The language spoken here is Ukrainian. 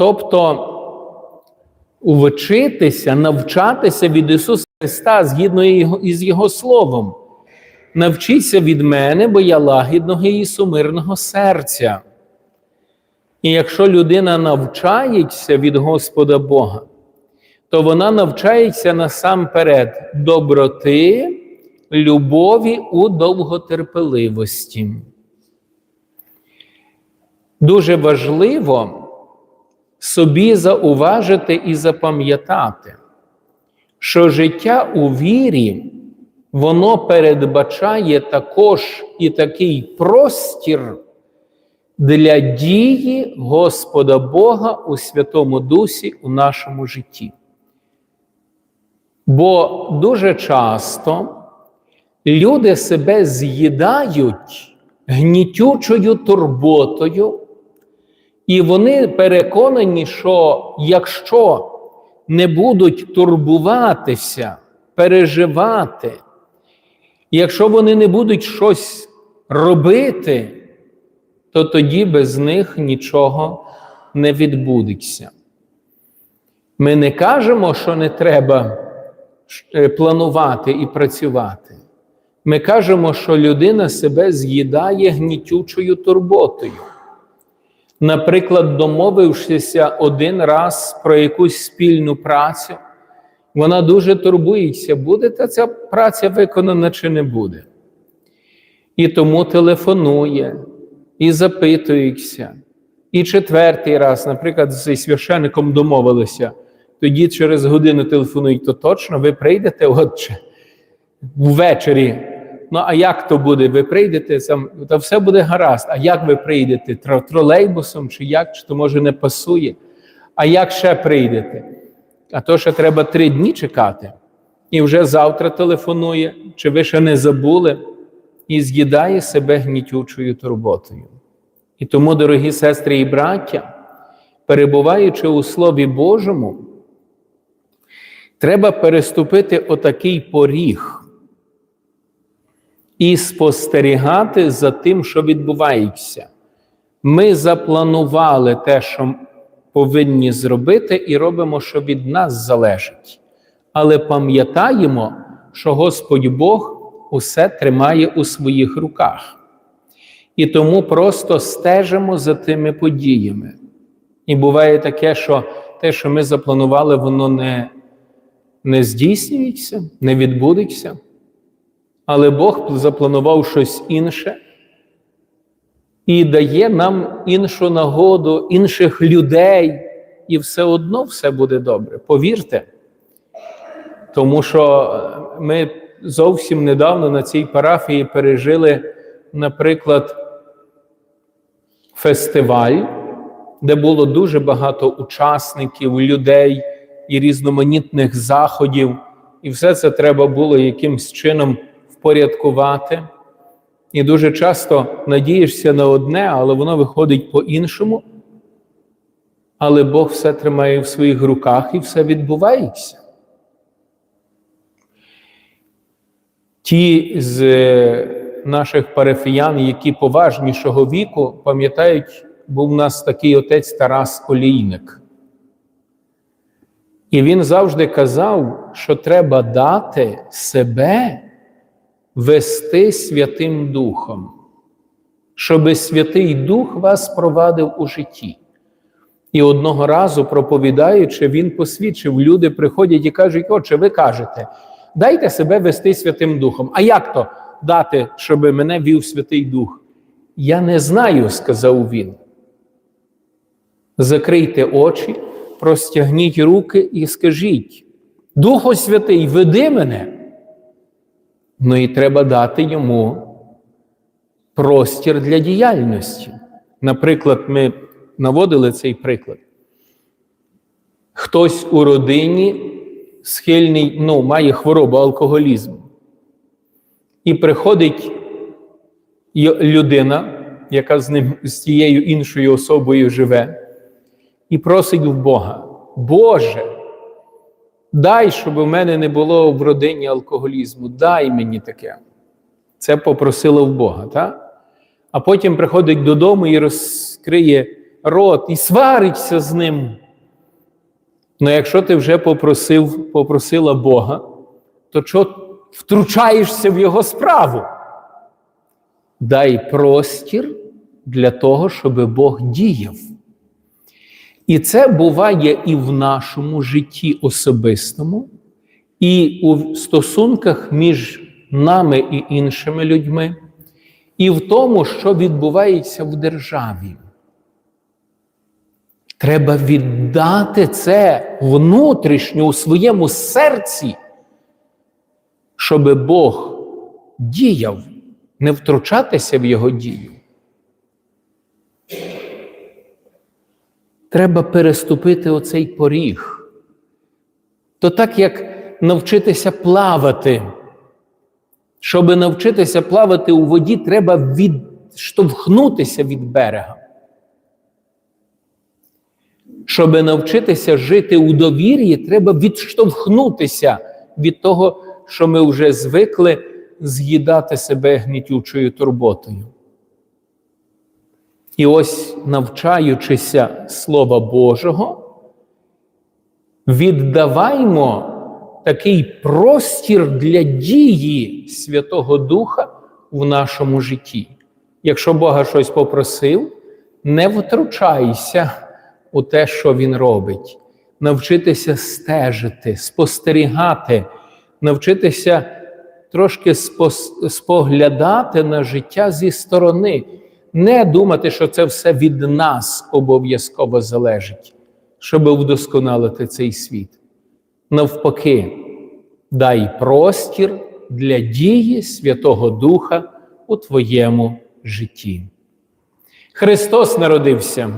Тобто вчитися, навчатися від Ісуса Христа згідно із Його Словом. Навчіться від мене, бо я лагідного і сумирного серця. І якщо людина навчається від Господа Бога, то вона навчається насамперед доброти, любові у довготерпеливості. Дуже важливо собі зауважити і запам'ятати, що життя у вірі, воно передбачає також і такий простір для дії Господа Бога у Святому Дусі у нашому житті. Бо дуже часто люди себе з'їдають гнітючою турботою, і вони переконані, що якщо не будуть турбуватися, переживати, якщо вони не будуть щось робити, то тоді без них нічого не відбудеться. Ми не кажемо, що не треба е, планувати і працювати. Ми кажемо, що людина себе з'їдає гнітючою турботою. Наприклад, домовившися один раз про якусь спільну працю, вона дуже турбується, буде та ця праця виконана чи не буде. І тому телефонує, і запитується. І четвертий раз, наприклад, зі священником домовилися, тоді через годину телефонують, то точно ви прийдете отче ввечері. Ну, а як то буде? Ви прийдете сам, та все буде гаразд. А як ви прийдете? Тролейбусом чи як? Чи то може не пасує? А як ще прийдете? А то ще треба три дні чекати. І вже завтра телефонує, чи ви ще не забули, і з'їдає себе гнітючою турботою. І тому, дорогі сестри і браття, перебуваючи у Слові Божому, треба переступити отакий поріг і спостерігати за тим, що відбувається. Ми запланували те, що повинні зробити, і робимо, що від нас залежить. Але пам'ятаємо, що Господь Бог усе тримає у своїх руках. І тому просто стежимо за тими подіями. І буває таке, що те, що ми запланували, воно не, не здійснюється, не відбудеться. Але Бог запланував щось інше і дає нам іншу нагоду, інших людей, і все одно все буде добре. Повірте. Тому що ми зовсім недавно на цій парафії пережили, наприклад, фестиваль, де було дуже багато учасників, людей і різноманітних заходів, і все це треба було якимсь чином впорядкувати. І дуже часто надієшся на одне, але воно виходить по-іншому. Але Бог все тримає в своїх руках і все відбувається. Ті з е, наших парафіян, які поважнішого віку, пам'ятають, був у нас такий отець Тарас Олійник. І він завжди казав, що треба дати себе вести Святим Духом, щоб Святий Дух вас провадив у житті. І одного разу, проповідаючи, він посвідчив, люди приходять і кажуть, отче, ви кажете, дайте себе вести Святим Духом. А як то дати, щоб мене вів Святий Дух? Я не знаю, сказав він. Закрийте очі, простягніть руки і скажіть: Духу Святий, веди мене. Ну і треба дати йому простір для діяльності. Наприклад, ми наводили цей приклад. Хтось у родині схильний, ну, має хворобу алкоголізму. І приходить людина, яка з ним з тією іншою особою живе, і просить в Бога: Боже, дай, щоб у мене не було в родині алкоголізму, дай мені таке. Це попросила в Бога, так? А потім приходить додому і розкриє рот і свариться з ним. Ну, якщо ти вже попросив, попросила Бога, то що втручаєшся в його справу? Дай простір для того, щоб Бог діяв. І це буває і в нашому житті особистому, і у стосунках між нами і іншими людьми, і в тому, що відбувається в державі. Треба віддати це внутрішньо у своєму серці, щоб Бог діяв, не втручатися в його дію. Треба переступити оцей поріг. То так як навчитися плавати. Щоб навчитися плавати у воді, треба відштовхнутися від берега. Щоб навчитися жити у довір'ї, треба відштовхнутися від того, що ми вже звикли з'їдати себе гнітючою турботою. І ось, навчаючися Слова Божого, віддаваймо такий простір для дії Святого Духа в нашому житті. Якщо Бога щось попросив, не втручайся у те, що Він робить. Навчитися стежити, спостерігати, навчитися трошки споглядати на життя зі сторони, не думати, що це все від нас обов'язково залежить, щоб вдосконалити цей світ. Навпаки, дай простір для дії Святого Духа у твоєму житті. Христос народився.